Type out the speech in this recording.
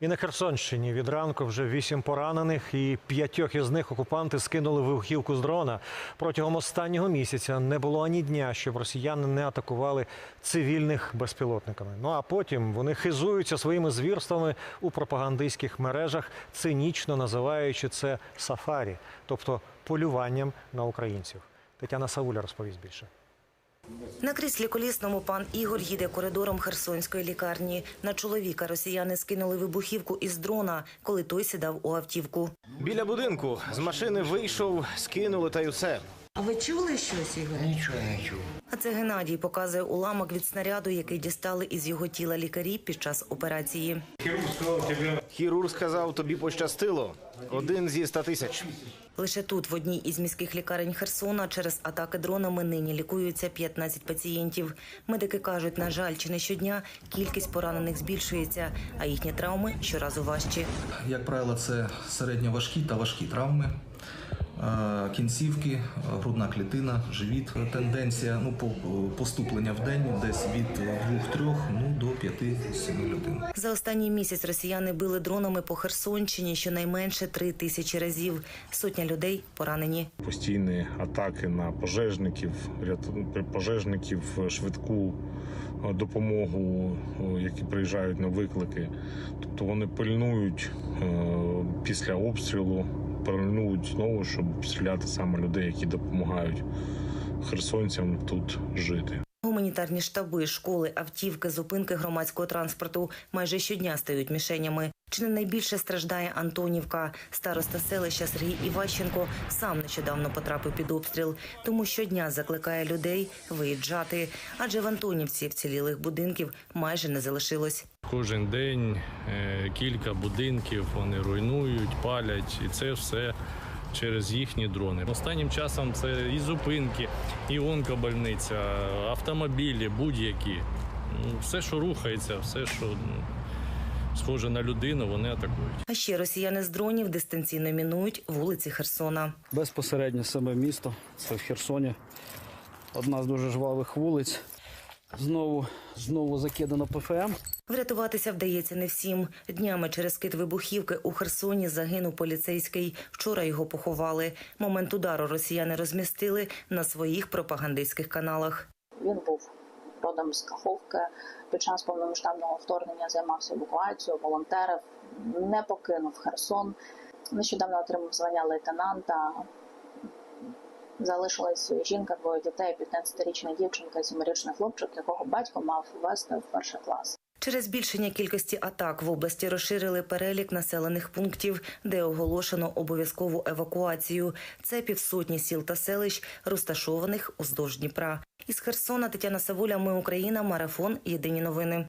І на Херсонщині від ранку вже вісім поранених, і п'ятьох із них окупанти скинули вибухівку з дрона. Протягом останнього місяця не було ані дня, щоб росіяни не атакували цивільних безпілотниками. Ну а потім вони хизуються своїми звірствами у пропагандистських мережах, цинічно називаючи це сафарі, тобто полюванням на українців. Тетяна Сауля розповість більше. На кріслі колісному пан Ігор їде коридором Херсонської лікарні. На чоловіка росіяни скинули вибухівку із дрона, коли той сідав у автівку. Біля будинку з машини вийшов, скинули та й усе. А ви чули щось, Ігор? Нічого не чув. А це Геннадій показує уламок від снаряду, який дістали із його тіла лікарі під час операції. Хірург сказав, тобі пощастило. Один зі ста тисяч. Лише тут, в одній із міських лікарень Херсона, через атаки дронами нині лікуються 15 пацієнтів. Медики кажуть, на жаль, чи не щодня кількість поранених збільшується, а їхні травми щоразу важчі. Як правило, це середньоважкі та важкі травми. Е, Кінцівки, е, грудна клітина, живіт. Тенденція ну, по- поступлення в день десь від 2-3 ну, до 5-7 людей. За останній місяць росіяни били дронами по Херсонщині щонайменше три тисячі разів. Сотня людей поранені. постійні атаки на пожежників, пожежників, швидку е, допомогу, е, які приїжджають на виклики. Тобто вони пильнують е, після обстрілу, пильнують знову, щоб стріляти саме людей, які допомагають херсонцям тут жити. Гуманітарні штаби, школи, автівки, зупинки громадського транспорту майже щодня стають мішенями. Чи не найбільше страждає Антонівка? Староста селища Сергій Іващенко сам нещодавно потрапив під обстріл, тому щодня закликає людей виїжджати. Адже в Антонівці вцілілих будинків майже не залишилось. Кожен день е, кілька будинків вони руйнують, палять, і це все через їхні дрони. Останнім часом це і зупинки, і онкобольниця, автомобілі, будь-які. Ну, все, що рухається, все, що ну, схоже на людину, вони атакують. А ще росіяни з дронів дистанційно мінують вулиці Херсона. Безпосередньо саме місто, це в Херсоні. Одна з дуже жвавих вулиць. Знову, знову закидано ПФМ. Врятуватися вдається не всім. Днями через кит вибухівки у Херсоні загинув поліцейський. Вчора його поховали. Момент удару росіяни розмістили на своїх пропагандистських каналах. Він був родом з Каховки. Під час повномасштабного вторгнення займався евакуацією, волонтерів, не покинув Херсон. Нещодавно отримав звання лейтенанта. Залишилась жінка, двоє дітей, 15-річна дівчинка, 7-річний хлопчик, якого батько мав ввести в перший клас. Через збільшення кількості атак в області розширили перелік населених пунктів, де оголошено обов'язкову евакуацію. Це півсотні сіл та селищ, розташованих уздовж Дніпра. Із Херсона Тетяна Савуля. Ми Україна. Марафон. Єдині новини.